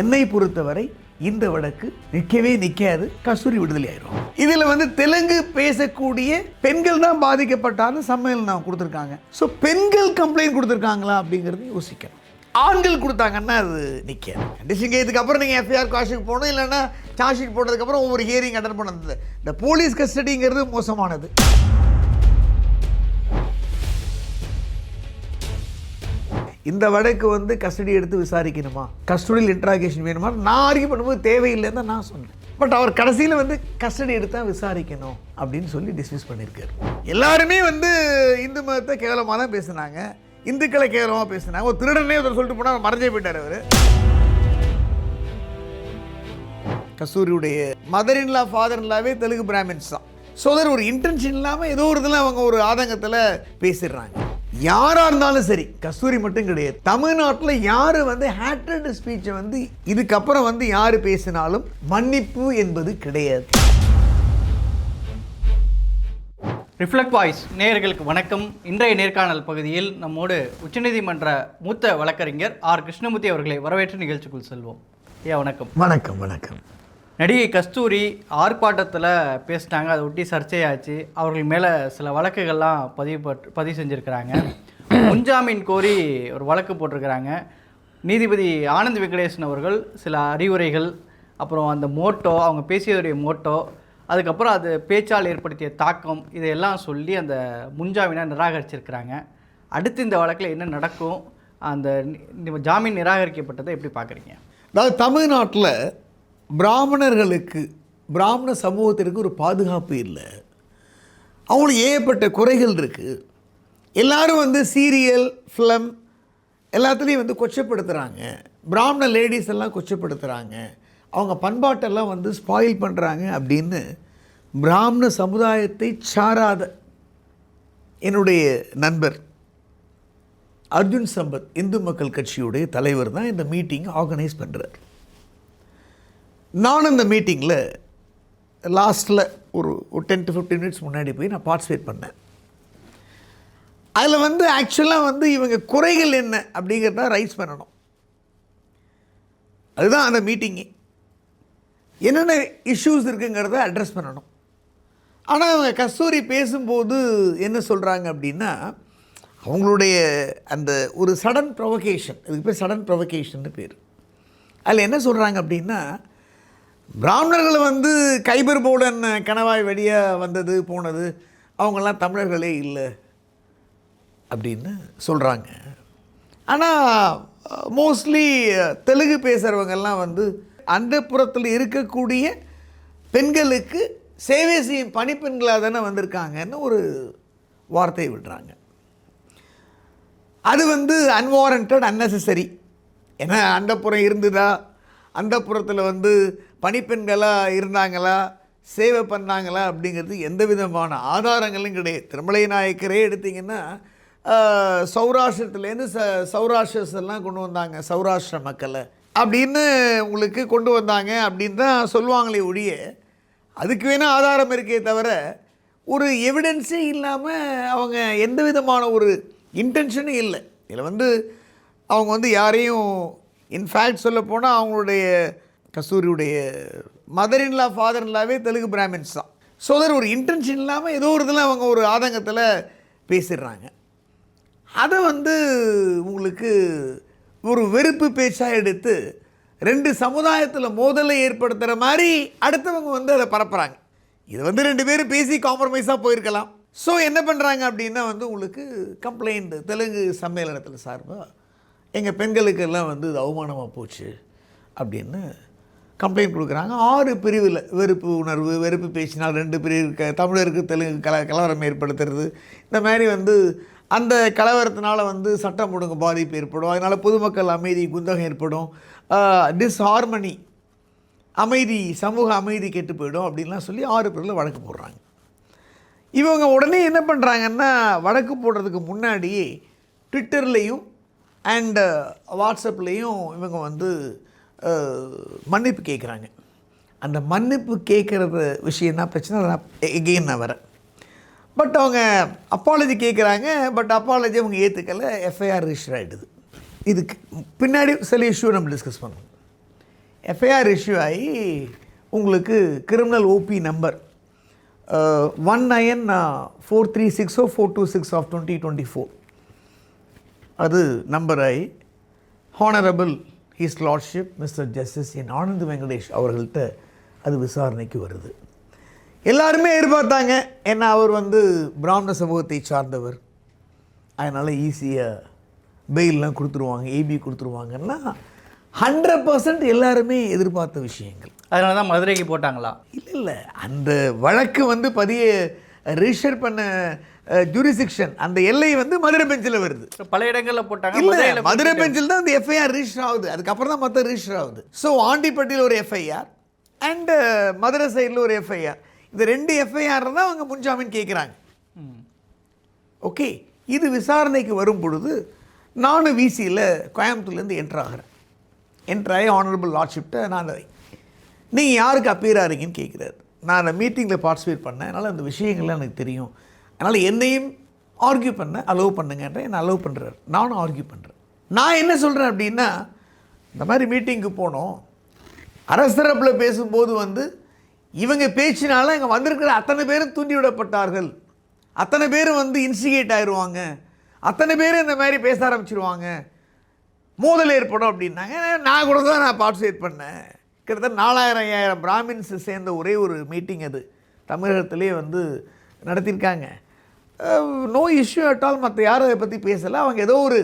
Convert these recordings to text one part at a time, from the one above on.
என்னை பொறுத்தவரை இந்த வழக்கு நிற்கவே நிற்காது கஸ்தூரி விடுதலை ஆயிரும். இதில் வந்து தெலுங்கு பேசக்கூடிய பெண்கள் தான் பாதிக்கப்பட்டாலும் சம்மேளனம் நான் கொடுத்துருக்காங்க. ஸோ பெண்கள் கம்ப்ளைண்ட் கொடுத்துருக்காங்களா அப்படிங்கிறது யோசிக்கணும். ஆண்கள் கொடுத்தாங்கன்னா அது நிற்காது கண்டிஷன் இதுக்கப்புறம் நீங்கள் எஃப்ஐஆர் காஷுக்கு போகணும் இல்லைன்னா சார்ஜ் ஷீட் போட்டதுக்கப்புறம் ஒவ்வொரு ஹியரிங் அட்டன் பண்ணது. இந்த போலீஸ் கஸ்டடிங்கிறது மோசமானது. இந்த வழக்கு வந்து கஸ்டடி எடுத்து விசாரிக்கணுமா? கஸ்டடியில் இன்ட்ராகேஷன் வேணுமா? நான் ஆர்கியூ பண்ணும்போது தேவையில்லைன்னு தான் நான் சொன்னேன். பட் அவர் கடைசியில் வந்து கஸ்டடி எடுத்தால் விசாரிக்கணும் அப்படின்னு சொல்லி டிஸ்மிஸ் பண்ணியிருக்காரு. எல்லாருமே வந்து இந்து மதத்தை கேவலமாக தான் பேசுனாங்க. இந்துக்களை கேவலமாக பேசுனாங்க. ஒரு திருடனே ஒருத்தர் சொல்லிட்டு போனால் மறைஞ்சே போயிட்டார் அவர். கஸ்தூரியுடைய மதர் இன்லா ஃபாதர் இன்லாவே தெலுங்கு பிராமின்ஸ் தான். ஸோ ஒரு இன்டென்ஷன் இல்லாமல் ஏதோ ஒரு இதில் அவங்க ஒரு ஆதங்கத்தில் பேசிடுறாங்க. யாராக இருந்தாலும் சரி கஸ்தூரி மட்டும் கிடையாது. தமிழ்நாட்டில் யார் வந்து ஹேட்ரட் ஸ்பீச்சை வந்து இதுக்கப்புறம் வந்து யார் பேசினாலும் மன்னிப்பு என்பது கிடையாது. ரிஃப்ளெக்ட் வாய்ஸ் நேயர்களுக்கு வணக்கம். இன்றைய நேர்காணல் பகுதியில் நம்மோடு உச்சநீதிமன்ற மூத்த வழக்கறிஞர் ஆர். கிருஷ்ணமூர்த்தி அவர்களை வரவேற்று நிகழ்ச்சிக்குள் செல்வோம். ஐயா வணக்கம். வணக்கம் வணக்கம். நடிகை கஸ்தூரி ஆர்ப்பாட்டத்தில் பேசினாங்க அதை ஒட்டி சர்ச்சையாச்சு. அவர்கள் மேலே சில வழக்குகள்லாம் பதிவு பதிவு செஞ்சுருக்கிறாங்க. முன்ஜாமீன் கோரி ஒரு வழக்கு போட்டிருக்கிறாங்க. நீதிபதி ஆனந்த் வெங்கடேசன் அவர்கள் சில அறிவுரைகள் அப்புறம் அந்த மோட்டோ அவங்க பேசியதுடைய மோட்டோ அதுக்கப்புறம் அது பேச்சால் ஏற்படுத்திய தாக்கம் இதையெல்லாம் சொல்லி அந்த முன்ஜாமீனை நிராகரிச்சிருக்கிறாங்க. அடுத்து இந்த வழக்கில் என்ன நடக்கும்? அந்த ஜாமீன் நிராகரிக்கப்பட்டதை எப்படி பார்க்குறீங்க அதாவது தமிழ்நாட்டில் பிராமணர்களுக்கு பிராமண சமூகத்திற்கு ஒரு பாதுகாப்பு இல்லை. அவங்களுக்கு ஏகப்பட்ட குறைகள் இருக்குது எல்லோரும் வந்து சீரியல் ஃபிலம் எல்லாத்துலேயும் வந்து கொச்சப்படுத்துகிறாங்க பிராமண லேடிஸ் எல்லாம் கொச்சப்படுத்துகிறாங்க அவங்க பண்பாட்டெல்லாம் வந்து ஸ்பாயில் பண்ணுறாங்க அப்படின்னு பிராமண சமுதாயத்தை சாராத என்னுடைய நண்பர் அர்ஜுன் சம்பத் இந்து மக்கள் கட்சியுடைய தலைவர் தான் இந்த மீட்டிங் ஆர்கனைஸ் பண்ணுறார் நான் இந்த மீட்டிங்கில் லாஸ்ட்டில் ஒரு ஒரு டென் டு ஃபிஃப்டீன் மினிட்ஸ் முன்னாடி போய் நான் பார்ட்டிசிபேட் பண்ணேன். அதில் வந்து ஆக்சுவலாக வந்து இவங்க குறைகள் என்ன அப்படிங்கிறத ரைஸ் பண்ணணும். அதுதான் அந்த மீட்டிங்கு என்னென்ன இஷ்யூஸ் இருக்குங்கிறத அட்ரஸ் பண்ணணும். ஆனால் அவங்க கஸ்தூரி பேசும்போது என்ன சொல்கிறாங்க அப்படின்னா அவங்களுடைய அந்த ஒரு சடன் ப்ரொவகேஷன் இதுக்கு பேர் சடன் ப்ரொவகேஷன்னு பேர். அதில் என்ன சொல்கிறாங்க அப்படின்னா பிராமணர்கள் வந்து கைபர் போடன் கணவாய் வழியாக வந்தது போனது. அவங்கெல்லாம் தமிழர்களே இல்லை அப்படின்னு சொல்கிறாங்க ஆனால் மோஸ்ட்லி தெலுங்கு பேசுகிறவங்கெல்லாம் வந்து அந்த புறத்தில் இருக்கக்கூடிய பெண்களுக்கு சேவை செய்யும் பணிப்பெண்களாக தானே வந்திருக்காங்கன்னு ஒரு வார்த்தையை விடுறாங்க. அது வந்து அன்வாரண்டட் unnecessary. ஏன்னா அந்த புறம் இருந்துதா? அந்த புறத்தில் வந்து பணிப்பெண்களாக இருந்தாங்களா? சேவை பண்ணாங்களா? அப்படிங்கிறது எந்த விதமான ஆதாரங்களும் கிடையாது. திருமலை நாயக்கரே எடுத்திங்கன்னா சௌராஷ்டிரத்துலேருந்து ச சௌராஷ்டிரஸ் எல்லாம் கொண்டு வந்தாங்க சௌராஷ்டிர மக்களை. அப்படின்னு உங்களுக்கு கொண்டு வந்தாங்க அப்படின்னு தான் சொல்லுவாங்களே ஒழிய அதுக்கு வேணால் ஆதாரம் இருக்கே தவிர ஒரு எவிடன்ஸே இல்லாமல் அவங்க எந்த விதமான ஒரு இன்டென்ஷனும் இல்லை. இதில் வந்து அவங்க வந்து யாரையும் இன்ஃபேக்ட் சொல்லப்போனால் அவங்களுடைய கஸ்தூரியுடைய மதர் இன்லா ஃபாதர் இன்லாவே தெலுங்கு பிராமின்ஸ் தான். ஸோ அதில் ஒரு இன்டென்ஷன் இல்லாமல் ஏதோ ஒரு இதில் அவங்க ஒரு ஆதங்கத்தில் பேசிடுறாங்க. அதை வந்து உங்களுக்கு ஒரு வெறுப்பு பேச்சாக எடுத்து ரெண்டு சமுதாயத்தில் மோதலை ஏற்படுத்துகிற மாதிரி அடுத்தவங்க வந்து அதை பரப்புகிறாங்க இது வந்து ரெண்டு பேரும் பேசி காம்ப்ரமைஸாக போயிருக்கலாம். ஸோ என்ன பண்ணுறாங்க அப்படின்னா வந்து உங்களுக்கு கம்ப்ளைண்ட் தெலுங்கு சம்மேளனத்தில் சார்பாக எங்கள் பெண்களுக்கெல்லாம் வந்து இது அவமானமாக போச்சு அப்படின்னு கம்ப்ளைண்ட் கொடுக்குறாங்க. ஆறு பிரிவில் வெறுப்பு உணர்வு வெறுப்பு பேசினால் ரெண்டு பிரிவு க தமிழருக்கு தெலுங்கு கல கலவரம் ஏற்படுத்துறது. இந்த மாதிரி வந்து அந்த கலவரத்தினால் வந்து சட்டம் ஒழுங்கு பாதிப்பு ஏற்படும். அதனால் பொதுமக்கள் அமைதி குந்தகம் ஏற்படும். டிஸ்ஹார்மனி அமைதி சமூக அமைதி கெட்டு போயிடும் அப்படின்லாம் சொல்லி ஆறு பேரில் வழக்கு போடுறாங்க. இவங்க உடனே என்ன பண்ணுறாங்கன்னா வழக்கு போடுறதுக்கு முன்னாடியே ட்விட்டர்லேயும் அண்டு வாட்ஸ்அப்லேயும் இவங்க வந்து மன்னிப்பு கேட்குறாங்க அந்த மன்னிப்பு கேட்குறது விஷயம் தான் பிரச்சனை? நான் எகெயின் நான் வரேன். பட் அவங்க அப்பாலஜி கேட்குறாங்க பட் அப்பாலஜி அவங்க ஏற்றுக்கல எஃப்ஐஆர் ரிஜிஸ்டர் ஆகிடுது இதுக்கு பின்னாடி சில இஷ்யூ நம்ம டிஸ்கஸ் பண்ணுவோம். எஃப்ஐஆர் இஷ்யூ ஆகி உங்களுக்கு criminal OP number one nine four three சிக்ஸோ four two six of twenty twenty four அது நம்பர் ஆகி honourable his lordship mister justice N Anand Venkatesh அவர்கள்ட்ட அது விசாரணைக்கு வருது. எல்லாருமே எதிர்பார்த்தாங்க. ஏன்னா அவர் வந்து பிராமண சமூகத்தை சார்ந்தவர். அதனால் ஈஸியாக பெயிலெலாம் கொடுத்துருவாங்க ஏபி கொடுத்துருவாங்கன்னா ஹண்ட்ரட் பர்சன்ட் எல்லாருமே எதிர்பார்த்த விஷயங்கள். அதனால தான் மதுரைக்கு போட்டாங்களா? இல்லை இல்லை. அந்த வழக்கு வந்து பதிய ரிஜிஸ்டர் பண்ண ஜூரிசிக்ஷன் அந்த எல்லை வந்து மதுரை பெஞ்சில் வருது. பல இடங்கள்ல போட்டாங்க. இல்ல மதுரை பெஞ்சில் தான் அந்த எஃப்ஐஆர் ரிஜிஸ்டர் ஆகுது. அதுக்கப்புறம் தான் மற்ற ரிஜிஸ்டர் ஆகுது. ஸோ ஆண்டிப்பட்டியில் ஒரு எஃப்ஐஆர் அண்டு மதுரை சைடில் ஒரு எஃப்ஐஆர் இந்த ரெண்டு எஃப்ஐஆர் தான் அவங்க முன்ஜாமீன் கேட்குறாங்க. ஓகே இது விசாரணைக்கு வரும் பொழுது நானும் விசியில் கோயம்புத்தூர்லேருந்து என்ட்ரு ஆகிறேன். என்ட்ரு ஆகி ஆனரபிள் லார்ட்ஷிப்ட்ட நான் நீங்கள் யாருக்கு அப்பீர் ஆகிறீங்கன்னு கேட்குறாரு நான் அந்த மீட்டிங்கில் பார்ட்டிசிபேட் பண்ணேன். அதனால் அந்த விஷயங்கள்லாம் எனக்கு தெரியும். அதனால் என்னையும் ஆர்கியூ பண்ண அலோவ் பண்ணுங்கன்ற என்ன அலோவ் பண்ணுறாரு நானும் ஆர்கியூ பண்ணுறேன் நான் என்ன சொல்கிறேன் அப்படின்னா இந்த மாதிரி மீட்டிங்க்கு போனோம். அரசரப்பில் பேசும்போது வந்து இவங்க பேச்சினால இங்கே வந்திருக்கிற அத்தனை பேரும் தூண்டி விடப்பட்டார்கள். அத்தனை பேரும் வந்து இன்ஸ்டிகேட் ஆயிடுவாங்க அத்தனை பேரும் இந்த மாதிரி பேச ஆரம்பிச்சிருவாங்க. மோதல் ஏற்படும் அப்படின்னாங்க. நான் கூட தான் நான் பார்ட்டிசிபேட் பண்ணேன். கிட்டத்தட்ட நாலாயிரம் ஐயாயிரம் பிராமின்ஸ் சேர்ந்த ஒரே ஒரு மீட்டிங் அது. தமிழகத்திலே வந்து நடத்தியிருக்காங்க. நோ இஷ்யூ அட் ஆல் மற்ற யாரும் அதை பற்றி பேசலை. அவங்க ஏதோ ஒரு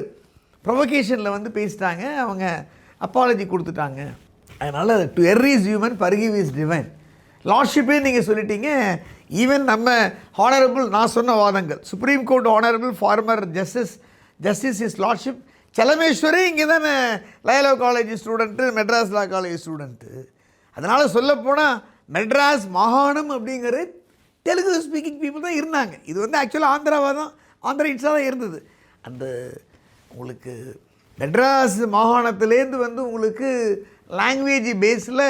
ப்ரொவகேஷனில் வந்து பேசிட்டாங்க. அவங்க அப்பாலஜி கொடுத்துட்டாங்க. அதனால் to err is human forgive is divine லார்ட்ஷிப்பே நீங்கள் சொல்லிட்டீங்க. ஈவன் நம்ம ஹானரபிள் நான் சொன்ன வாதங்கள். Supreme court honourable former justice justice his lordship செலமேஸ்வரி இங்கே தானே Loyola college student Madras law college student அதனால் சொல்லப்போனால் மெட்ராஸ் மாகாணம் அப்படிங்கிறது தெலுங்கு ஸ்பீக்கிங் பீப்புள் தான் இருந்தாங்க. இது வந்து ஆக்சுவலாக ஆந்திராவாக தான் ஆந்திரா இட்ஸாக தான் இருந்தது. அந்த உங்களுக்கு மெட்ராஸ் மாகாணத்திலேருந்து வந்து உங்களுக்கு லாங்குவேஜ் பேஸில்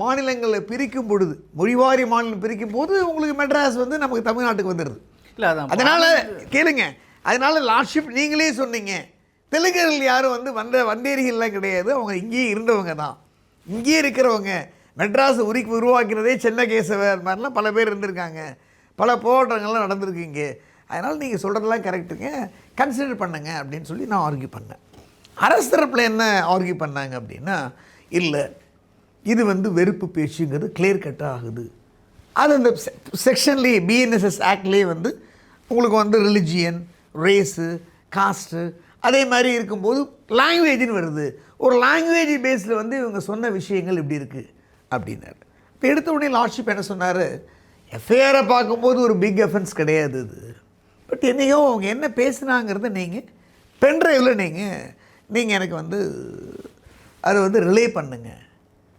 மாநிலங்களை பிரிக்கும் பொழுது மொழிவாரி மாநிலம் பிரிக்கும் போது உங்களுக்கு மெட்ராஸ் வந்து நமக்கு தமிழ்நாட்டுக்கு வந்துடுது இல்ல அதான் அதனால கேளுங்க. அதனால லார்ட்ஷிப் நீங்களே சொன்னீங்க. தெலுங்கர்கள் யாரும் வந்து வந்த வந்தேரிகள்லாம் கிடையாது. அவங்க இங்கேயே இருந்தவங்க தான். இங்கேயே இருக்கிறவங்க. மெட்ராஸ் உரிக்கு உருவாக்கினதே சென்னகேசவர் மாதிரிலாம் பல பேர் இருந்திருக்காங்க. பல போராட்டங்கள்லாம் நடந்திருக்கீங்க அதனால் நீங்கள் சொல்கிறதெல்லாம் கரெக்டுங்க கன்சிடர் பண்ணுங்க அப்படின்னு சொல்லி நான் ஆர்கியூ பண்ணேன். அரசு தரப்பில் என்ன ஆர்கியூ பண்ணாங்க அப்படின்னா இல்லை இது வந்து வெறுப்பு பேச்சுங்கிறது கிளியர் கட்டாக ஆகுது. அது அந்த செக்ஷன்லேயே பிஎன்எஸ்எஸ் ஆக்ட்லேயே வந்து உங்களுக்கு வந்து ரிலிஜியன் ரேஸு காஸ்ட்டு அதே மாதிரி இருக்கும்போது லாங்குவேஜின்னு வருது. ஒரு லாங்குவேஜ் பேஸில் வந்து இவங்க சொன்ன விஷயங்கள் இப்படி இருக்குது அப்படின்னாரு. இப்போ எடுத்த உடனே லார்ட்ஷிப் என்ன சொன்னார்? எஃப்ஐஆரை பார்க்கும்போது ஒரு பிக் எஃபென்ஸ் கிடையாது இது. பட் என்னையோ அவங்க என்ன பேசுனாங்கிறத நீங்கள் பென்ட்ரைவில் நீங்கள் நீங்கள் எனக்கு வந்து அதை வந்து ரிலே பண்ணுங்கள்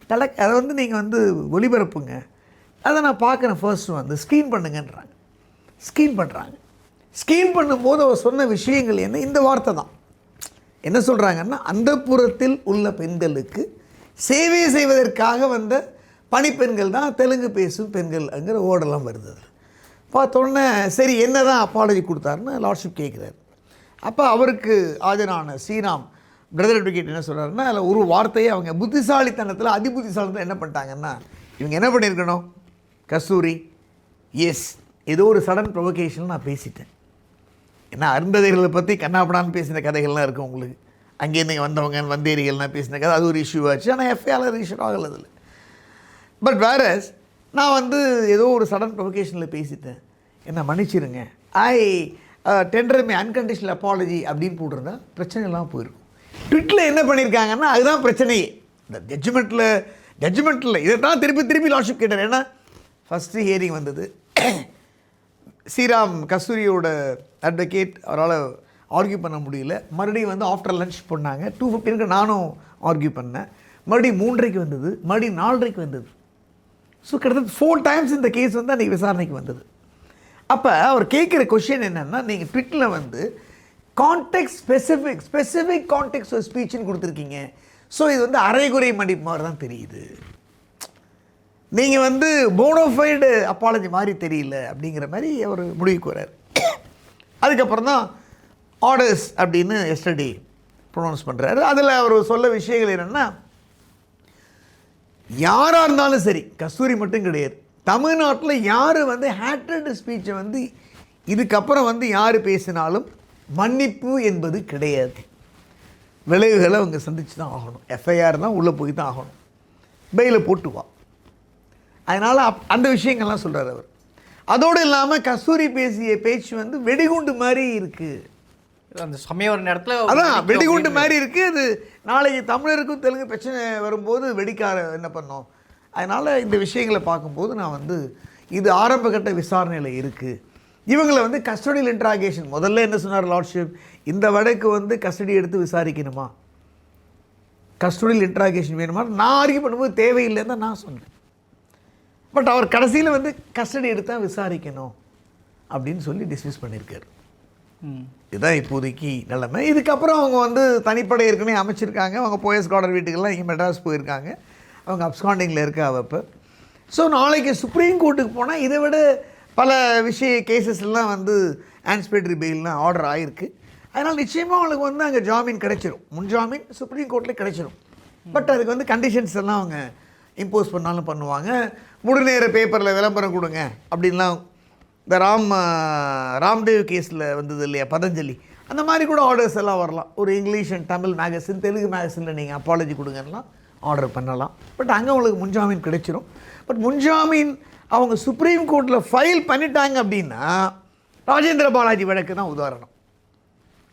டலக் அதை வந்து நீங்கள் வந்து ஒளிபரப்புங்க. அதை நான் பார்க்குறேன் ஃபர்ஸ்ட் வந்து ஸ்க்ரீன் பண்ணுங்கன்றாங்க. ஸ்க்ரீன் பண்ணுறாங்க ஸ்க்ரீன் பண்ணும்போது அவர் சொன்ன விஷயங்கள் என்ன? இந்த வார்த்தை தான். என்ன சொல்கிறாங்கன்னா அந்த புறத்தில் உள்ள பெண்களுக்கு சேவை செய்வதற்காக வந்த பணிப்பெண்கள் தான் தெலுங்கு பேசும் பெண்கள்ங்கிற ஓடெல்லாம் வருது அதில். பார்த்தோன்னே சரி என்ன தான் அப்பாலஜி கொடுத்தாருன்னு லார்ட்ஷிப் கேட்குறாரு. அப்போ அவருக்கு ஆஜரான ஸ்ரீராம் பிரதர் அட்வொகேட் என்ன சொல்கிறாருன்னா அதில் ஒரு வார்த்தையை அவங்க புத்திசாலித்தனத்தில் அதி புத்திசாலித்தனம் என்ன பண்ணிட்டாங்கன்னா இவங்க என்ன பண்ணியிருக்கணும்? கஸ்தூரி எஸ் ஏதோ ஒரு சடன் ப்ரொவகேஷன் நான் பேசிட்டேன். ஏன்னா அருந்ததைகளை பற்றி கண்ணாப்படான்னு பேசின கதைகள்லாம் இருக்கும் உங்களுக்கு. அங்கேருந்து இங்கே வந்தவங்க வந்தேரிகள்லாம் பேசினாக்க அது ஒரு இஷ்யூ ஆச்சு. ஆனால் எஃப்ஐஆர் ரிஜிஸ்டர் ஆகலை அதில் பட் வேறஸ் நான் வந்து ஏதோ ஒரு சடன் ப்ரொவகேஷனில் பேசிட்டேன். என்ன மன்னிச்சிருங்க. I tender my unconditional apology அப்படின்னு போட்டிருந்தா பிரச்சனைலாம் போயிருக்கும். ட்விட்டில் என்ன பண்ணியிருக்காங்கன்னா அதுதான் பிரச்சனையே. இந்த ஜட்ஜ்மெண்ட்டில் ஜட்ஜ்மெண்ட்டில் இதை தான் திருப்பி திருப்பி லாஷிப் கேட்டார். ஏன்னா ஃபஸ்ட்டு ஹியரிங் வந்தது. ஸ்ரீராம் கஸ்தூரியோட அட்வொகேட் அவரால் ஆர்கியூ பண்ண முடியல. மறுபடியும் வந்து ஆஃப்டர் லன்ச் பண்ணாங்க. டூ ஃபிஃப்டினுக்கு நானும் ஆர்கியூ பண்ணேன். மறுபடியும் மூன்றரைக்கு வந்தது. மறுபடியும் நாலரைக்கு வந்தது. ஸோ கிட்டத்தட்ட ஃபோர் டைம்ஸ் இந்த கேஸ் வந்து அன்றைக்கி விசாரணைக்கு வந்தது. அப்போ அவர் கேட்குற கொஷின் என்னென்னா நீங்கள் ட்விட்டில் வந்து கான்டெக்ட் ஸ்பெசிஃபிக் ஸ்பெசிஃபிக் கான்டெக்ட் ஸ்பீச்னு கொடுத்துருக்கீங்க. ஸோ இது வந்து அரைகுறை மடிப்பு மாதிரி தான் தெரியுது. நீங்கள் வந்து போனோஃபைடு அப்பாலஜி மாதிரி தெரியல அப்படிங்கிற மாதிரி அவர் முடிவுக்கு வர்றார். அதுக்கப்புறம் தான் ஆர்டர்ஸ் அப்படின்னு எஸ்டடி ப்ரொனவுன்ஸ் பண்ணுறாரு அதில் அவர் சொல்ல விஷயங்கள் என்னென்னா யாராக இருந்தாலும் சரி கஸ்தூரி மட்டும் கிடையாது. தமிழ்நாட்டில் யார் வந்து ஹேட்ரட் ஸ்பீச்சை வந்து இதுக்கப்புறம் வந்து யார் பேசினாலும் மன்னிப்பு என்பது கிடையாது. விளைவுகளை அவங்க சந்தித்து தான் ஆகணும். எஃப்ஐஆர் தான் உள்ளே போய் தான் ஆகணும். பெயிலை போட்டுவா அதனால் அப் அந்த விஷயங்கள்லாம் சொல்கிறார் அவர். அதோடு இல்லாமல் கஸ்தூரி பேசிய பேச்சு வந்து வெடிகுண்டு மாதிரி இருக்குது அந்த சமயம் ஒரு நேரத்தில் அதான் வெடிகுண்டு மாதிரி இருக்குது அது நாளைக்கு தமிழருக்கும் தெலுங்கு பிரச்சனை வரும்போது வெடிக்கார என்ன பண்ணோம்? அதனால் இந்த விஷயங்களை பார்க்கும்போது நான் வந்து இது ஆரம்பகட்ட விசாரணையில் இருக்குது இவங்களை வந்து கஸ்டடியல் இன்ட்ராகேஷன் முதல்ல என்ன சொன்னார் லார்ட்ஷிப் இந்த வழக்கு வந்து கஸ்டடி எடுத்து விசாரிக்கணுமா? கஸ்டடியல் இன்ட்ராகேஷன் வேணுமா? நான் ஆர்கியூ பண்ணும்போது தேவையில்லைன்னு தான் நான் சொன்னேன். பட் அவர் கடைசியில் வந்து கஸ்டடி எடுத்தால் விசாரிக்கணும் அப்படின்னு சொல்லி டிஸ்மிஸ் பண்ணியிருக்காரு. இதுதான் இப்போதைக்கு நிலைமை. இதுக்கப்புறம் அவங்க வந்து தனிப்படை ஏற்கனவே அமைச்சிருக்காங்க. அவங்க போயஸ் கார்டர் வீட்டுக்கெல்லாம் இங்கே மெட்ராஸ் போயிருக்காங்க. அவங்க அப்ஸ்காண்டிங்கில் இருக்கா அவப்போ ஸோ நாளைக்கு சுப்ரீம் கோர்ட்டுக்கு போனால் இதை விட பல விஷய கேசஸ்லாம் வந்து ஆன்ஸ்பேட்ரி பெயில்லாம் ஆர்டர் ஆகிருக்கு அதனால் நிச்சயமாக அவங்களுக்கு வந்து அங்கே ஜாமீன் கிடைச்சிரும். முன் ஜாமீன் சுப்ரீம் கோர்ட்டில் கிடைச்சிரும். பட் அதுக்கு வந்து கண்டிஷன்ஸ் எல்லாம் அவங்க இம்போஸ் பண்ணாலும் பண்ணுவாங்க. முழு நேர பேப்பரில் விளம்பரம் கொடுங்க அப்படின்லாம் இந்த ராம் ராம்தேவ் கேஸில் வந்தது இல்லையா பதஞ்சலி. அந்த மாதிரி கூட ஆர்டர்ஸ் எல்லாம் வரலாம். ஒரு English and Tamil magazine Telugu மேகசினில் நீங்கள் அப்பாலஜி கொடுங்கன்னா ஆர்டர் பண்ணலாம். பட் அங்கே உங்களுக்கு முன்ஜாமீன் கிடைச்சிரும். பட் முன்ஜாமீன் அவங்க சுப்ரீம் கோர்ட்டில் ஃபைல் பண்ணிட்டாங்க அப்படின்னா ராஜேந்திர பாலாஜி வழக்கு தான் உதாரணம்.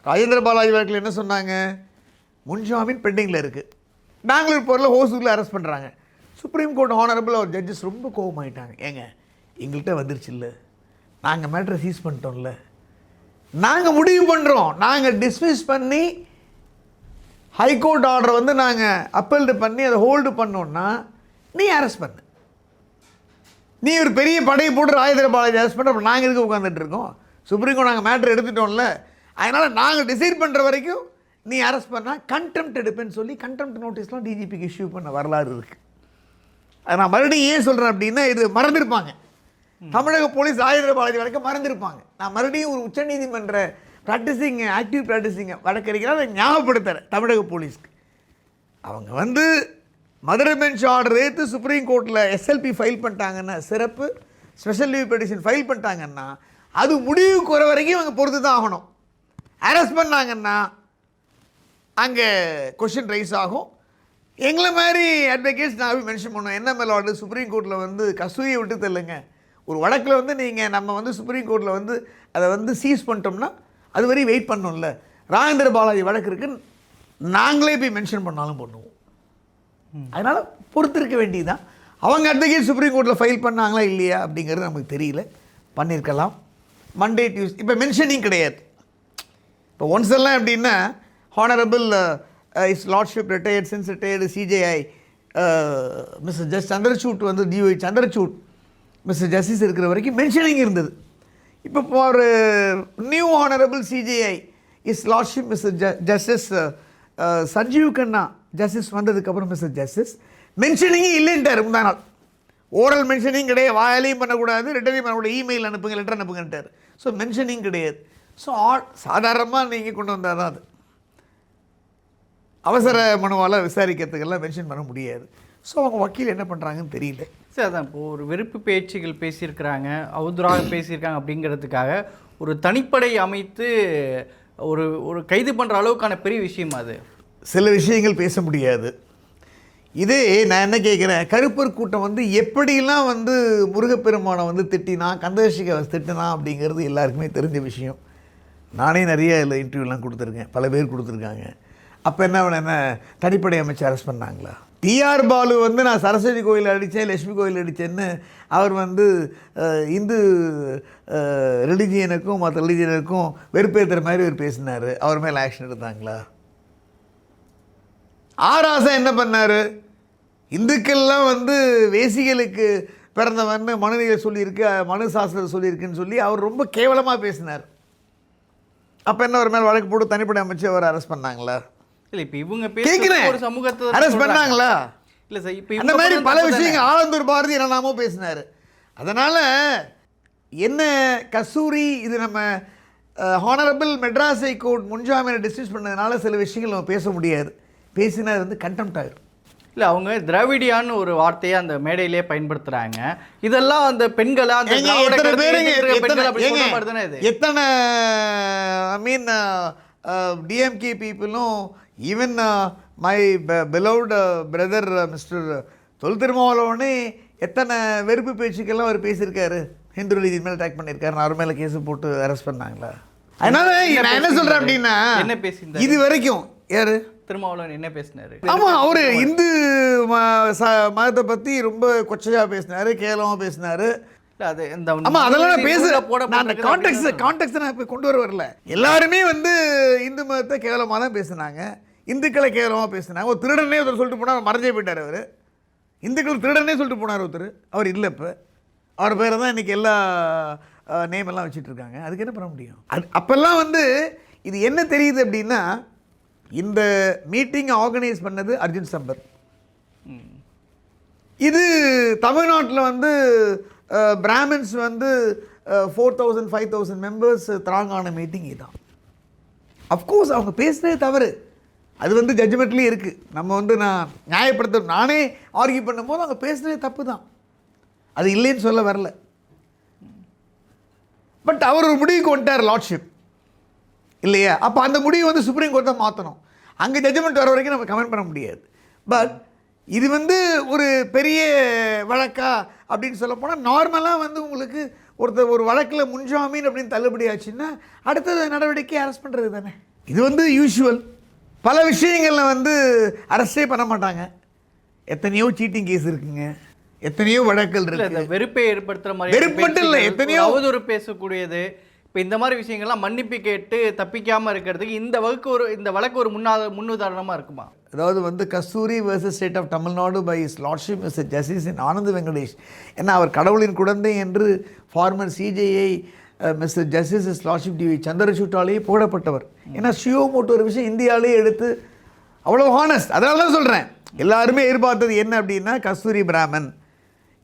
ராஜேந்திர பாலாஜி வழக்கில் என்ன சொன்னாங்க? முன்ஜாமீன் பெண்டிங்கில் இருக்குது பெங்களூர் போரில் ஹோசூரில் அரெஸ்ட் பண்ணுறாங்க சுப்ரீம் கோர்ட் ஆனரபிள் அவர் ஜட்ஜஸ் ரொம்ப கோபமாயிட்டாங்க ஏங்க எங்கள்கிட்ட வந்துருச்சு இல்லை? நாங்கள் மேட்ரை சீஸ் பண்ணிட்டோம்ல. நாங்கள் முடிவு பண்ணுறோம் நாங்கள் டிஸ்மிஸ் பண்ணி ஹைகோர்ட் ஆர்டர் வந்து நாங்கள் அப்பீல்டு பண்ணி அதை ஹோல்டு பண்ணோன்னா நீ அரெஸ்ட் பண்ணு. நீ ஒரு பெரிய படையை போட்டு ராஜேந்திர பாலாஜி அரெஸ்ட் பண்ண நாங்கள் எதுக்கு உட்காந்துட்டு இருக்கோம்? சுப்ரீம் கோர்ட் நாங்கள் மேட்ரு எடுத்துட்டோம்ல. அதனால் நாங்கள் டிசைட் பண்ணுற வரைக்கும் நீ அரெஸ்ட் பண்ணால் கண்டெம்ட் எடுப்பேன்னு சொல்லி கண்டெம்ட் நோட்டீஸ்லாம் டிஜிபிக்கு இஷ்யூ பண்ண வரலாறு இருக்குது அதை நான் மறுபடியும் ஏன் சொல்கிறேன் அப்படின்னா இது மறந்துருப்பாங்க. தமிழக போலீஸ் ஆயுத பாலாஜி வழக்கை மறந்துருப்பாங்க. நான் மறுபடியும் ஒரு உச்சநீதிமன்ற ப்ராக்டிசிங் ஆக்டிவ் ப்ராக்டிசிங் வழக்கறிஞராக அதை ஞாபகப்படுத்துகிறேன் தமிழக போலீஸ்க்கு. அவங்க வந்து மதுரை பெஞ்ச் ஆர்டர் ஏற்று சுப்ரீம் கோர்ட்டில் எஸ்எல்பி ஃபைல் பண்ணிட்டாங்கன்னா சிறப்பு. ஸ்பெஷல் லீவ் பெட்டிஷன் ஃபைல் பண்ணிட்டாங்கன்னா அது முடிவுக்கு வர வரைக்கும் அவங்க பொறுத்து தான் ஆகணும். அரெஸ்ட் பண்ணாங்கன்னா அங்கே கொஷின் ரைஸ் ஆகும். எங்களை மாதிரி அட்வொகேட்ஸ் நான் மென்ஷன் பண்ணோம் என்ன மேலே ஆர்டர் சுப்ரீம் கோர்ட்டில் வந்து கஸ்தூரியை விட்டு தள்ளுங்க. ஒரு வழக்கில் வந்து நீங்கள் நம்ம வந்து சுப்ரீம் கோர்ட்டில் வந்து அதை வந்து சீஸ் பண்ணிட்டோம்னா அது வரையும் வெயிட் பண்ணோம்ல. ராஜேந்திர பாலாஜி வழக்கு இருக்கு நாங்களே போய் மென்ஷன் பண்ணாலும் பண்ணுவோம். அதனால் பொறுத்திருக்க வேண்டியதுதான். அவங்க அட்வொகேட் சுப்ரீம் கோர்ட்டில் ஃபைல் பண்ணாங்களா இல்லையா அப்படிங்கிறது நமக்கு தெரியல. பண்ணியிருக்கலாம் மண்டே டியூஸ் இப்போ மென்ஷனிங் கிடையாது. இப்போ ஒன்ஸ் எல்லாம் எப்படின்னா honourable his lordship retired since retired CJI mister just Chandrachud வந்து டிஒய் சந்திரசூட் மிஸ்டர் ஜஸ்டிஸ் இருக்கிற வரைக்கும் மென்ஷனிங் இருந்தது. இப்போ for new honourable CJI his lordship mister justice Sanjiv Khanna justice வந்ததுக்கப்புறம் மிஸ்டர் ஜஸ்டிஸ் மென்ஷனிங்கே இல்லைன்ட்டார் முந்தா நாள். ஓரல் மென்ஷனிங் கிடையாது. வாயாலையும் பண்ணக்கூடாது ரிட்டர்னையும் பண்ணக்கூடாது. இமெயில் அனுப்புங்க லெட்டர் அனுப்புங்கன்ட்டார். ஸோ மென்ஷனிங் கிடையாது. ஸோ சாதாரணமாக நீங்கள் கொண்டு வந்தால் தான் அது. அவசர மனுவால் விசாரிக்கிறதுக்கெல்லாம் மென்ஷன் பண்ண முடியாது. ஸோ அவங்க வக்கீல் என்ன பண்ணுறாங்கன்னு தெரியல. அதான் இப்போ ஒரு வெறுப்பு பேச்சுகள் பேசியிருக்கிறாங்க அவதூறாக பேசியிருக்காங்க அப்படிங்கிறதுக்காக ஒரு தனிப்படை அமைத்து ஒரு ஒரு கைது பண்ணுற அளவுக்கான பெரிய விஷயம் அது. சில விஷயங்கள் பேச முடியாது. இதே நான் என்ன கேட்குறேன் கருப்பர் கூட்டம் வந்து எப்படிலாம் வந்து முருகப்பெருமானை வந்து திட்டினா கந்தசேகர திட்டினா அப்படிங்கிறது எல்லாருக்குமே தெரிஞ்ச விஷயம். நானே நிறைய இதில் இன்டர்வியூலாம் கொடுத்துருக்கேன் பல பேர் கொடுத்துருக்காங்க. அப்போ என்ன என்ன? தனிப்படை அமைச்சு அரெஸ்ட் பண்ணாங்களா? டிஆர் பாலு வந்து நான் சரஸ்வதி கோயில் அடித்தேன் லட்சுமி கோயில் அடித்தேன்னு அவர் வந்து இந்து ரிலிஜியனுக்கும் மற்ற ரிலிஜியனுக்கும் வெறுப்பேற்றுற மாதிரி அவர் பேசினார். அவர் மேலே ஆக்ஷன் எடுத்தாங்களா? ஆராசா என்ன பண்ணார்? இந்துக்கள்லாம் வந்து வேசிகளுக்கு பிறந்தவன் மனுதிகள் சொல்லியிருக்கு மனு சாஸ்திரம் சொல்லியிருக்குன்னு சொல்லி அவர் ரொம்ப கேவலமாக பேசினார். அப்போ என்ன ஒரு மேலே வழக்கு போட்டு தனிப்படை அமைச்சு அவர் அரெஸ்ட் பண்ணாங்களா? இல்லை இப்போ இவங்க கேட்குறேன் பேசுகிற ஒரு சமூகத்தை அரெஸ்ட் பண்ணாங்களா? இல்லை சார் இப்போ அந்த மாதிரி பல விஷயங்கள். ஆலந்தூர் பாரதி என்னெல்லாமோ பேசினார். அதனால் என்ன கஸ்தூரி இது நம்ம ஹானரபிள் மெட்ராஸ் ஹைகோர்ட் முன்ஜாமீனை டிஸ்மிஸ் பண்ணதுனால சில விஷயங்கள் நம்ம பேச முடியாது. பேசினா அது வந்து கண்டெம்ட் ஆகிடும் இல்ல அவங்க திராவிடியான்னு ஒரு வார்த்தையை அந்த மேடையிலே பயன்படுத்துறாங்க. இதெல்லாம் அந்த பெண்களை அந்த எத்தனை I mean DMK பீப்புளும் even my beloved brother mister Thol திருமாவளவனே எத்தனை வெறுப்பு பேச்சுக்கெல்லாம் அவர் பேசியிருக்காரு? ஹிந்து ரிலீஜன் மேலே அட்டாக் பண்ணியிருக்காரு. அவர் மேலே கேஸ் போட்டு அரெஸ்ட் பண்ணாங்க அதனால என்ன நான் என்ன சொல்றேன் அப்படின்னா என்ன பேசியிருந்தாரு? இது வரைக்கும் யாரு? திருமாவளவன் என்ன பேசினாரு? ஆமா அவரு இந்து மதத்தை பத்தி ரொம்ப கொச்சையா பேசினாரு கேவலமா பேசினாரு. அது இந்த ஆமா அதெல்லாம் நான் பேச போட நான் அந்த கான்டெக்ட் கான்டெக்ட் நான் இப்போ கொண்டு வர வரல. எல்லாருமே வந்து இந்து மதத்தை கேவலமாக தான் பேசுனாங்க. இந்துக்களை கேவலமாக பேசினாங்க. ஒரு திருடனே ஒருத்தர் சொல்லிட்டு போனார் மறைஞ்சே போயிட்டார் அவர். இந்துக்கள் திருடனே சொல்லிட்டு போனார் ஒருத்தர். அவர் இல்லை இப்போ. அவர் பேரை தான் இன்றைக்கி எல்லா நேம் எல்லாம் வச்சுட்ருக்காங்க அதுக்கு என்ன பண்ண முடியும்? அது அப்போல்லாம் வந்து இது என்ன தெரியுது அப்படின்னா இந்த மீட்டிங்கை ஆர்கனைஸ் பண்ணது அர்ஜுன் சம்பத். இது தமிழ்நாட்டில் வந்து பிராமின்ஸ் வந்து four thousand five thousand members திராங்கான meeting இதுதான் அஃப்கோர்ஸ் அவங்க பேசுனது தவறு. அது வந்து ஜட்ஜ்மெண்ட்லேயே இருக்குது நம்ம வந்து நான் நியாயப்படுத்த நானே ஆர்கியூ பண்ணும்போது அவங்க பேசுனதே தப்பு தான் அது இல்லைன்னு சொல்ல வரல. பட் அவர் ஒரு முடிவுக்கு வந்துட்டார் லார்ட்ஷிப் இல்லையா? அப்போ அந்த முடிவு வந்து சுப்ரீம் கோர்ட் தான் மாற்றணும் அங்கே ஜட்ஜ்மெண்ட் வர வரைக்கும் நம்ம கமெண்ட் பண்ண முடியாது. பட் இது வந்து ஒரு பெரிய வழக்கா அப்படின்னு சொல்ல போனால் நார்மலாக வந்து உங்களுக்கு ஒருத்தர் ஒரு வழக்கில் முன்ஜாமீன் அப்படின்னு தள்ளுபடி ஆச்சுன்னா அடுத்தது நடவடிக்கை அரெஸ்ட் பண்ணுறது தானே. இது வந்து யூஷுவல் பல விஷயங்களில் வந்து அரெஸ்டே பண்ண மாட்டாங்க. எத்தனையோ சீட்டிங் கேஸ் இருக்குங்க. எத்தனையோ வழக்குகள் இல்ல இருக்கு. வெறுப்பை ஏற்படுத்துற மாதிரி வெறுப்பு மட்டும் இல்ல, எத்தனையோ- அவதூறு பேசக்கூடியது. இப்போ இந்த மாதிரி விஷயங்கள்லாம் மன்னிப்பு கேட்டு தப்பிக்காம இருக்கிறதுக்கு இந்த வழக்கு ஒரு இந்த வழக்கு ஒரு முன்னா முன்னுதாரணமா இருக்குமா? அதாவது வந்து Kasthuri versus state of Tamil Nadu by his lordship mister justice N Anand Venkatesh ஏன்னா அவர் கடவுளின் குழந்தை என்று former CJI mister justice his lordship D V சந்திரசூட்டாலேயே போடப்பட்டவர் ஏன்னா ஷியோமோட்டோ ஒரு விஷயம் இந்தியாவிலே எடுத்து அவ்வளோ ஹானஸ்ட் அதனால தான் சொல்கிறேன் எல்லாருமே எதிர்பார்த்தது என்ன அப்படின்னா கஸ்தூரி பிராமன்.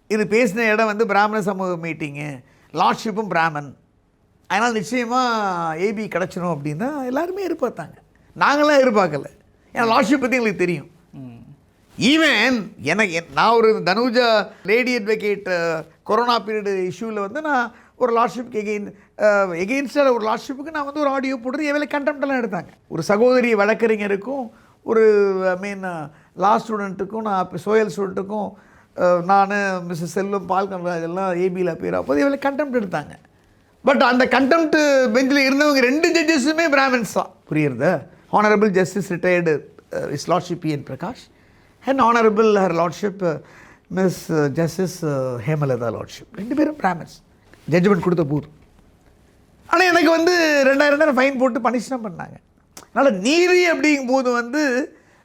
இது பேசின இடம் வந்து பிராமண சமூக மீட்டிங்கு லார்ட்ஷிப்பும் பிராமன். அதனால் நிச்சயமாக ஏபி கிடச்சிடும் அப்படின்னா எல்லாருமே எதிர்பார்த்தாங்க. நாங்களாம் எதிர்பார்க்கல. ஏன்னா லார்ட்ஷிப் பற்றி எங்களுக்கு தெரியும். ஈவன் எனக்கு என்- நான் ஒரு Tanuja lady advocate corona period இஷ்யூவில் வந்து நான் ஒரு லார்ட்ஷிப்க்கு எகெயின் எகெயின்ஸ்டாக ஒரு லார்ட்ஷிப்புக்கு நான் வந்து ஒரு ஆடியோ போடுறது எவ்வளோ கண்டெம்ட்லாம் எடுத்தாங்க. ஒரு சகோதரி வழக்கறிஞருக்கும் ஒரு ஐ மீன் லா ஸ்டூடெண்ட்டுக்கும் நான் இப்போ சோயல் ஸ்டூடெண்ட்டுக்கும் uh, நான் மிஸ்ஸஸ் செல்வம் பால் கன்ராஜ் எல்லாம் ஏபியில் அப்பேர் அப்போது எவ்வளோ கண்டெம்ட் எடுத்தாங்க. பட் அந்த கண்டெம்ட் பெஞ்சில் இருந்தவங்க ரெண்டு ஜட்ஜஸுமே பிராமின்ஸ் தான். புரியுறது? Honourable justice retired his lordship N Prakash and honourable her lordship miss justice Hemalatha lordship ரெண்டு பேரும் பிராமின்ஸ் ஜட்ஜ்மெண்ட் கொடுத்த போது ஆனால் எனக்கு வந்து ரெண்டாயிரம் ரெண்டாயிரம் ஃபைன் போட்டு பனிஷ்மெண்ட் பண்ணாங்க. அதனால் நீதி அப்படிங்கும்போது வந்து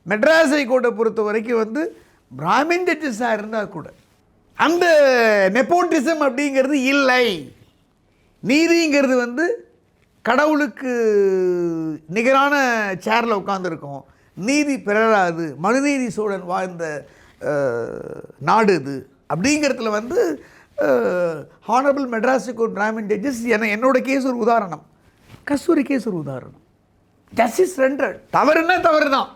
மெட்ராஸ் ஹைகோர்ட்டை பொறுத்த வரைக்கும் வந்து பிராமின் ஜட்ஜஸாக இருந்தால் கூட அந்த நெப்போட்டிசம் அப்படிங்கிறது இல்லை. நீதிங்கிறது வந்து கடவுளுக்கு நிகரான சேரில் உட்காந்துருக்கோம் நீதி பிறராது மனுநீதி சோழன் வாழ்ந்த நாடு இது. அப்படிங்கிறதுல வந்து honourable Madras court Brahmin judges என என்னோட கேஸ் ஒரு உதாரணம். கஸ்தூரி கேஸ் ஒரு உதாரணம். ஜஸ்டிஸ் ரெண்டர் தவறுன்னா தவறு தான்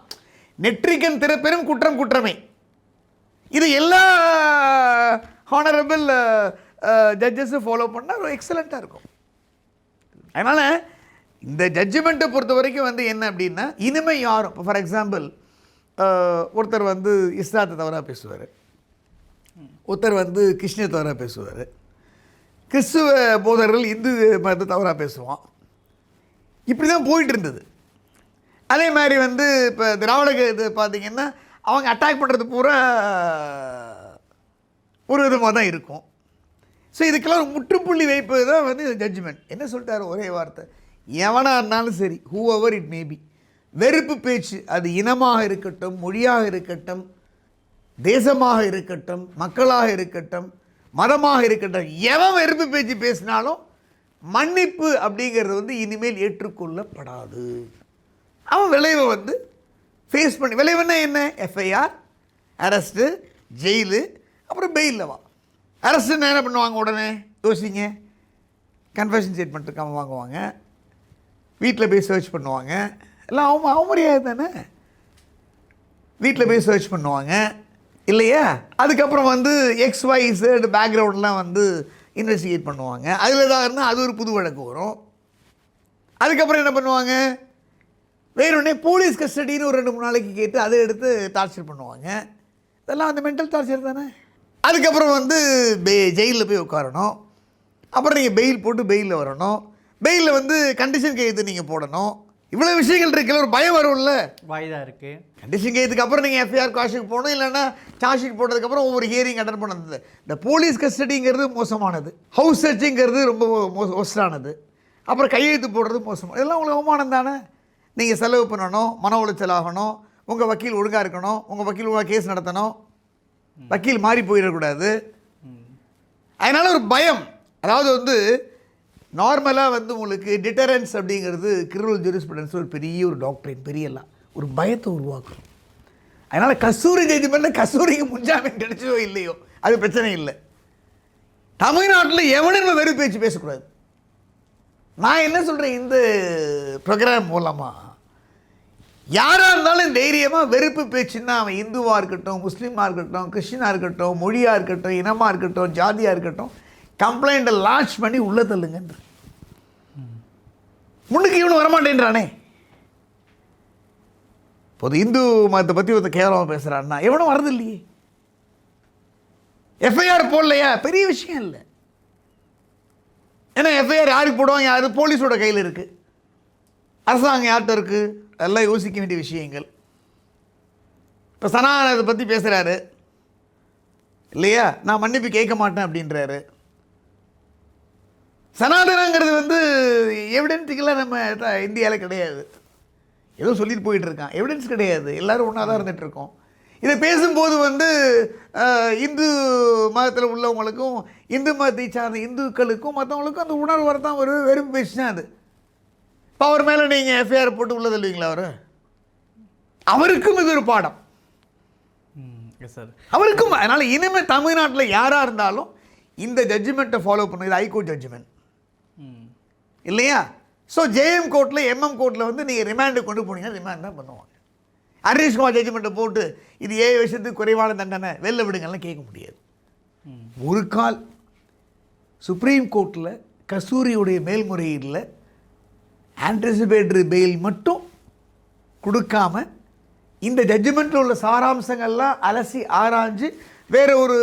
நெற்றிக்கன் திறப்பெரும் குற்றம் குற்றமே. இது எல்லா ஹானரபிள் ஜட்ஜஸும் ஃபாலோ பண்ணால் எக்ஸலண்ட்டாக இருக்கும். அதனால் இந்த ஜட்ஜ்மெண்ட்டை பொறுத்த வரைக்கும் வந்து என்ன அப்படின்னா இனிமே யாரும் ஃபார் எக்ஸாம்பிள் uh, ஒருத்தர் வந்து இஸ்லாத்தை தவறாக பேசுவார். ஒருத்தர் வந்து கிருஷ்ண தவறாக பேசுவார். கிறிஸ்துவ போதர்கள் இந்து மதத்தை தவறாக பேசுவான். இப்படி தான் போயிட்டு இருந்தது அதே மாதிரி வந்து இப்போ திராவிட இது பார்த்திங்கன்னா அவங்க அட்டாக் பண்ணுறது பூரா ஒரு விதமாக தான் இருக்கும். ஸோ இதுக்கெல்லாம் ஒரு முற்றுப்புள்ளி வைப்பது தான் வந்து ஜட்ஜ்மெண்ட் என்ன சொல்லிட்டாரு ஒரே வார்த்தை? எவனாக இருந்தாலும் சரி ஹூ எவர் இட் மேபி வெறுப்பு பேச்சு அது இனமாக இருக்கட்டும் மொழியாக இருக்கட்டும் தேசமாக இருக்கட்டும் மக்களாக இருக்கட்டும் மதமாக இருக்கட்டும் எவன் வெறுப்பு பேச்சு பேசினாலும் மன்னிப்பு அப்படிங்கிறது வந்து இனிமேல் ஏற்றுக்கொள்ளப்படாது. அவன் விளைவை வந்து ஃபேஸ் பண்ணி விளைவுன்னா என்ன எஃப்ஐஆர் அரெஸ்ட்டு ஜெயிலு அப்புறம் பெயிலில் வா. அரெஸ்ட்டுன்னா என்ன பண்ணுவாங்க உடனே? யோசிங்க. கன்ஃபெஷன் ஸ்டேட்மெண்ட் இருக்காமல் வாங்குவாங்க. வீட்டில் போய் சர்ச் பண்ணுவாங்க. எல்லாம் அவங்க அவமரியாதை தானே? வீட்டில் போய் சர்ச் பண்ணுவாங்க. இல்லையா? அதுக்கப்புறம் வந்து எக்ஸ் ஒய் Z பேக்ரவுண்ட்லாம் வந்து இன்வெஸ்டிகேட் பண்ணுவாங்க. அதில் ஏதாவது இருந்தால் அது ஒரு புது வழக்கு வரும். அதுக்கப்புறம் என்ன பண்ணுவாங்க? வேணும்னே போலீஸ் கஸ்டடின்னு ஒரு ரெண்டு மூணு நாளைக்கு கேட்டு அதை எடுத்து டார்ச்சர் பண்ணுவாங்க. இதெல்லாம் அந்த மென்டல் டார்ச்சர் தானே? அதுக்கப்புறம் வந்து பெ ஜெயிலில் போய் உட்காரணும். அப்புறம் நீங்கள் பெயில் போட்டு பெயிலில் வரணும். பெயிலில் வந்து கண்டிஷன் கையெழுத்து நீங்கள் போடணும். இவ்வளோ விஷயங்கள் இருக்குல்ல ஒரு பயம் வரும்ல? வாய்தா இருக்கு. கண்டிஷன் கையத்துக்கு அப்புறம் நீங்கள் எஃப்ஐஆர் காஷுக்கு போகணும் இல்லைன்னா சார்ஜ் ஷீட் போட்டதுக்கப்புறம் ஒவ்வொரு ஹியரிங் அட்டன் பண்ணது. இந்த போலீஸ் கஸ்டடிங்கிறது மோசமானது. ஹவுஸ் சர்ச்சிங்கிறது ரொம்ப மோசமானது. அப்புறம் கையெழுத்து போடுறது மோசம். இதெல்லாம் உங்களுக்கு அவமானம் தானே? நீங்கள் செலவு பண்ணணும் மன உளைச்சல் ஆகணும் உங்கள் வக்கீல் ஒழுங்காக இருக்கணும் உங்கள் வக்கீல் ஒழுங்காக கேஸ் நடத்தணும். வக்கீல் மாறி போயிடக்கூடாது. அதனால் ஒரு பயம். அதாவது வந்து நார்மலாக வந்து உங்களுக்கு டிட்டரன்ஸ் அப்படிங்கிறது கிரிமினல் ஜூரிஸ்பிடன்ஸ் ஒரு பெரிய ஒரு டாக்டரின் பெரியலாம் ஒரு பயத்தை உருவாக்கும். அதனால் கஸ்தூரி பண்ண கஸ்தூரிக்கு முன்ஜாமீன் கிடைச்சதோ இல்லையோ அது பிரச்சனை இல்லை. தமிழ்நாட்டில் எவனும் நம்ம வெறும் பேச்சு பேசக்கூடாது. நான் என்ன சொல்கிறேன் இந்த ப்ரோக்ராம் மூலமாக யாராக இருந்தாலும் தைரியமாக வெறுப்பு பேச்சுன்னா அவன் இந்துவாக இருக்கட்டும் முஸ்லீமாக இருக்கட்டும் கிறிஸ்டினாக இருக்கட்டும் மொழியாக இருக்கட்டும் இனமாக இருக்கட்டும் ஜாதியாக இருக்கட்டும் கம்ப்ளைண்ட்டை லான்ச் பண்ணி உள்ளே தள்ளுங்கன்ற. முன்னுக்கு இவனு வரமாட்டேன்றானே. பொது இந்து மதத்தை பற்றி ஒருத்தர் கேவலமாக பேசுகிறான்னா எவனும் வரது இல்லையே எஃப்ஐஆர் போடலையா? பெரிய விஷயம் இல்லை. ஏன்னா எஃப்ஐஆர் யாருக்கு போடுவாங்க? யாரு? போலீஸோட கையில் இருக்குது அரசாங்கம் யார்கிட்ட இருக்குது அதெல்லாம் யோசிக்க வேண்டிய விஷயங்கள். இப்போ சனாதனத்தை பற்றி பேசுகிறாரு இல்லையா? நான் மன்னிப்பு கேட்க மாட்டேன் அப்படின்றாரு. சனாதனங்கிறது வந்து எவிடென்ஸுக்கெல்லாம் நம்ம இந்தியாவில் கிடையாது. ஏதோ சொல்லிட்டு போயிட்டு இருக்கான். எவிடன்ஸ் கிடையாது. எல்லாரும் ஒன்றா தான் இருந்துட்டு இருக்கோம். இதை பேசும்போது வந்து இந்து மதத்தில் உள்ளவங்களுக்கும் இந்து மதத்தை சார்ந்த இந்துக்களுக்கும் மற்றவங்களுக்கும் அந்த உணர்வு வரதான் ஒரு வெறும் பேச்சு தான் அது. இப்போ அவர் மேலே நீங்கள் எஃப்ஐஆர் போட்டு உள்ள தள்ளுவீங்களா அவர்? அவருக்கும் இது ஒரு பாடம். எஸ் சார் அவருக்கும் அதனால் இனிமேல் தமிழ்நாட்டில் யாராக இருந்தாலும் இந்த ஜட்ஜ்மெண்ட்டை ஃபாலோ பண்ணுது ஹைகோர்ட் ஜட்ஜ்மெண்ட் இல்லையா? ஸோ ஜேஎம் கோர்ட்டில் எம்எம் கோர்ட்டில் வந்து நீங்கள் ரிமாண்டு கொண்டு போனீங்கன்னா ரிமாண்ட் தான் பண்ணுவாங்க. ஹரீஷ்குமார் ஜட்ஜ்மெண்ட்டை போட்டு இது ஏழு வருஷத்துக்கு குறைவான தண்டனை வெளில விடுங்கள்லாம் கேட்க முடியாது. ஒரு கால் சுப்ரீம் கோர்ட்டில் கஸ்தூரியுடைய மேல்முறையீடில் ஆன்டிசிபேட்டரி பெயில் மட்டும் கொடுக்காம இந்த ஜட்ஜ்மெண்ட்டில் உள்ள சாராம்சங்கள்லாம் அலசி ஆராய்ஞ்சு வேறு ஒரு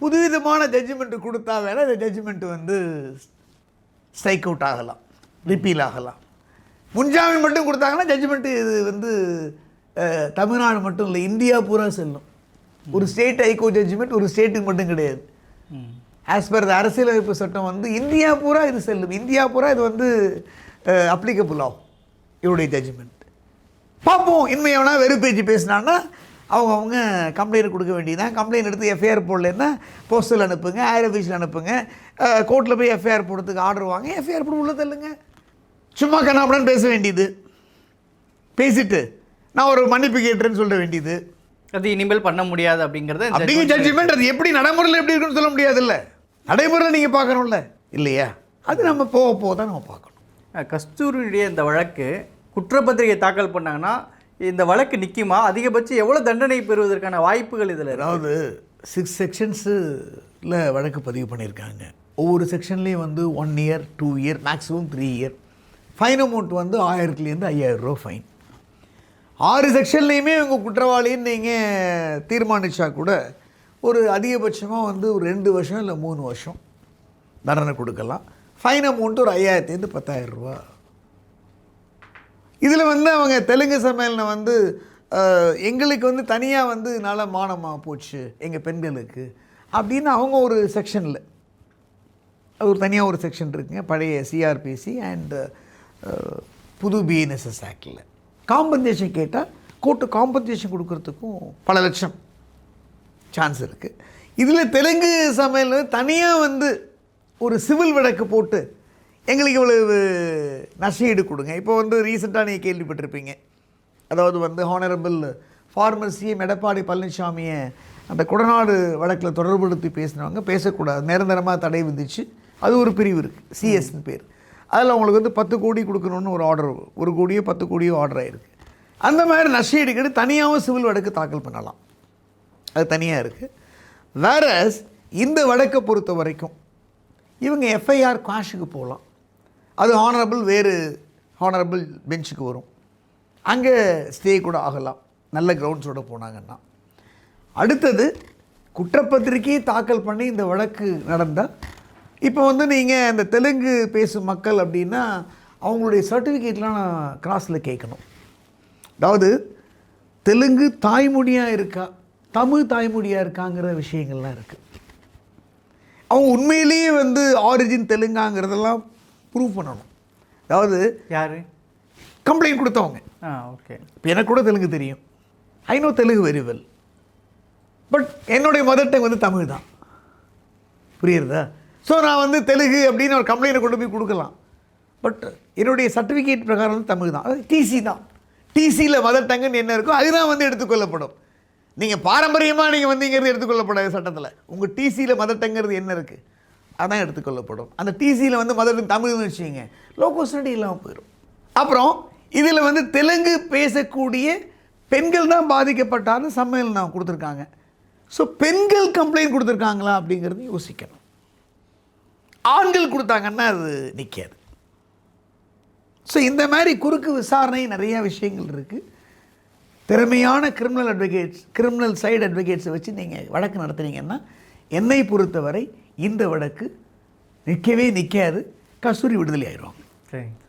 புதுவிதமான ஜட்ஜ்மெண்ட்டு கொடுத்தா வேணால் இந்த ஜட்ஜ்மெண்ட்டு வந்து ஸ்ட்ரைக் அவுட் ஆகலாம் ரிப்பீல் ஆகலாம். முன்ஜாமீன் மட்டும் கொடுத்தாங்கன்னா ஜட்ஜ்மெண்ட்டு இது வந்து தமிழ்நாடு மட்டும் இல்லை இந்தியா பூரா செல்லும். ஒரு ஸ்டேட் ஹைகோர்ட் ஜட்ஜ்மெண்ட் ஒரு ஸ்டேட்டுக்கு மட்டும் கிடையாது. ஆஸ் பர் த அரசியலமைப்பு சட்டம் வந்து இந்தியா பூரா இது செல்லும். இந்தியா பூரா இது வந்து அப்ளிகபிள் ஆகும். இவருடைய ஜட்ஜ்மெண்ட் பார்ப்போம் இன்மையவனா வெறுப்பேச்சு பேசினான்னா அவங்க அவங்க கம்ப்ளைண்ட் கொடுக்க வேண்டியதான் கம்ப்ளைண்ட் எடுத்து எஃப்ஐஆர் போடலன்னா போஸ்டல் அனுப்புங்க ஆயிரம் ஆஃபீஸில் அனுப்புங்க. கோர்ட்டில் போய் எஃப்ஐஆர் போடுறதுக்கு ஆர்டர் வாங்க எஃப்ஐஆர் போட்டு உள்ள தள்ளுங்க. சும்மா கண்ணாபுடன் பேச வேண்டியது. பேசிட்டு நான் ஒரு மன்னிப்பு கேட்டுறேன்னு சொல்ல வேண்டியது. அது இனிமேல் பண்ண முடியாது அப்படிங்கிறத இந்த அப்படிங்கிற ஜட்ஜ்மெண்ட் அது எப்படி நடைமுறையில் எப்படி இருக்குன்னு சொல்ல முடியாதுல்ல. நடைமுறையில் நீங்கள் பார்க்கணும்ல. இல்லையா? அது நம்ம போக போக தான் நம்ம பார்க்கணும். கஸ்தூரியுடைய இந்த வழக்கு குற்றப்பத்திரிகை தாக்கல் பண்ணாங்கன்னா இந்த வழக்கு நிற்குமா அதிகபட்சம் எவ்வளோ தண்டனை பெறுவதற்கான வாய்ப்புகள் இதில் அதாவது சிக்ஸ் செக்ஷன்ஸில் வழக்கு பதிவு பண்ணியிருக்காங்க. ஒவ்வொரு செக்ஷன்லேயும் வந்து one year two year maximum three year fine amount வந்து ஆயிரத்துலேருந்து ஐயாயிரம் ரூபா ஃபைன் ஆறு செக்ஷன்லேயுமே இவங்க குற்றவாளின்னு நீங்கள் தீர்மானித்தா கூட ஒரு அதிகபட்சமாக வந்து ஒரு ரெண்டு வருஷம் இல்லை மூணு வருஷம் தண்டனை கொடுக்கலாம். ஃபைன் அமௌண்ட்டு ஒரு ஐயாயிரத்துலேருந்து பத்தாயிரம் ரூபா இதில் வந்து அவங்க தெலுங்கு சமையலில் வந்து எங்களுக்கு வந்து தனியாக வந்து நல்ல மானமாக போச்சு எங்கள் பெண்களுக்கு அப்படின்னு அவங்க ஒரு செக்ஷனில் அது ஒரு தனியாக ஒரு செக்ஷன் இருக்குங்க. பழைய சிஆர்பிசி அண்டு புது பிஎன்எஸ்எஸ் ஆக்டில் காம்பன்சேஷன் கேட்டால் கோர்ட்டு காம்பன்சேஷன் கொடுக்கறதுக்கும் பல லட்சம் சான்ஸ் இருக்குது இதில் தெலுங்கு சமையல் தனியாக வந்து ஒரு சிவில் வழக்கு போட்டு எங்களுக்கு இவ்வளவு நஷ்டஈடு கொடுங்க. இப்போ வந்து ரீசெண்டாக நீங்கள் கேள்விப்பட்டிருப்பீங்க. அதாவது வந்து ஹானரபிள் ஃபார்மர் சிஎம் எடப்பாடி பழனிசாமியை அந்த குடநாடு வழக்கில் தொடர்புபடுத்தி பேசினவங்க பேசக்கூடாது. நிரந்தரமாக தடை விதிச்சு அது ஒரு பிரிவு இருக்குது சிஎஸ்னு பேர். அதில் அவங்களுக்கு வந்து பத்து கோடி கொடுக்கணும்னு ஒரு ஆர்டர் ஒரு கோடியோ பத்து கோடியோ ஆர்டர் ஆகிருக்கு அந்த மாதிரி நஷ்டஈடு தனியாகவும் சிவில் வழக்கு தாக்கல் பண்ணலாம். அது தனியாக இருக்குது வேற இந்த வழக்கை பொறுத்த வரைக்கும் இவங்க எஃப்ஐஆர் காஷுக்கு போகலாம். அது ஹானரபிள் வேறு ஹானரபிள் பெஞ்சுக்கு வரும். அங்கே ஸ்டே கூட ஆகலாம். நல்ல கிரவுண்ட்ஸோடு போனாங்கன்னா. அடுத்தது குற்றப்பத்திரிக்கையை தாக்கல் பண்ணி இந்த வழக்கு நடந்தால் இப்போ வந்து நீங்கள் இந்த தெலுங்கு பேசும் மக்கள் அப்படின்னா அவங்களுடைய சர்டிஃபிகேட்லாம் நான் கிராஸில் கேட்கணும். அதாவது தெலுங்கு தாய்மொழியாக இருக்கா? தமிழ் தாய்மொழியாக இருக்காங்கிற விஷயங்கள்லாம் இருக்குது அவங்க உண்மையிலேயே வந்து ஆரிஜின் தெலுங்காங்கிறதெல்லாம் ப்ரூவ் பண்ணணும். அதாவது யாரு? கம்ப்ளைண்ட் கொடுத்தவங்க. ஆ ஓகே இப்போ எனக்கு கூட தெலுங்கு தெரியும். I know Telugu very well but என்னுடைய மதர் டங் வந்து தமிழ் தான். புரியுறதா? ஸோ நான் வந்து தெலுங்கு அப்படின்னு ஒரு கம்ப்ளைண்ட்டை கொண்டு போய் கொடுக்கலாம். பட் என்னுடைய சர்டிஃபிகேட் பிரகாரம் வந்து தமிழ் தான். அது டிசி தான். டிசியில் மதர் டங்குன்னு என்ன இருக்கோ அதுதான் வந்து எடுத்துக்கொள்ளப்படும். நீங்கள் பாரம்பரியமாக நீங்கள் வந்தீங்கிறது எடுத்துக்கொள்ளப்படாது சட்டத்தில். உங்கள் டிசியில் மதர் டங்குறது என்ன இருக்குது அதான் எடுத்துக்கொள்ளப்படும். அந்த டிசியில் வந்து மதர் தமிழ்னு வச்சுங்க லோகோசனடி இல்லாமல் போயிடும் அப்புறம் இதில் வந்து தெலுங்கு பேசக்கூடிய பெண்கள் தான் பாதிக்கப்பட்டார்னு சமையல் நான் கொடுத்துருக்காங்க. ஸோ பெண்கள் கம்ப்ளைண்ட் கொடுத்துருக்காங்களா அப்படிங்கிறது யோசிக்கணும். ஆண்கள் கொடுத்தாங்கன்னா அது நிற்காது ஸோ இந்த மாதிரி குறுக்கு விசாரணை நிறைய விஷயங்கள் இருக்குது திறமையான கிரிமினல் அட்வொகேட்ஸ் கிரிமினல் சைடு அட்வொகேட்ஸை வச்சு நீங்கள் வழக்கு நடத்துனீங்கன்னா என்னை பொறுத்தவரை இந்த வழக்கு நிற்கவே நிற்காது. கஸ்தூரி விடுதலை ஆயிடுவாங்க சரிங்க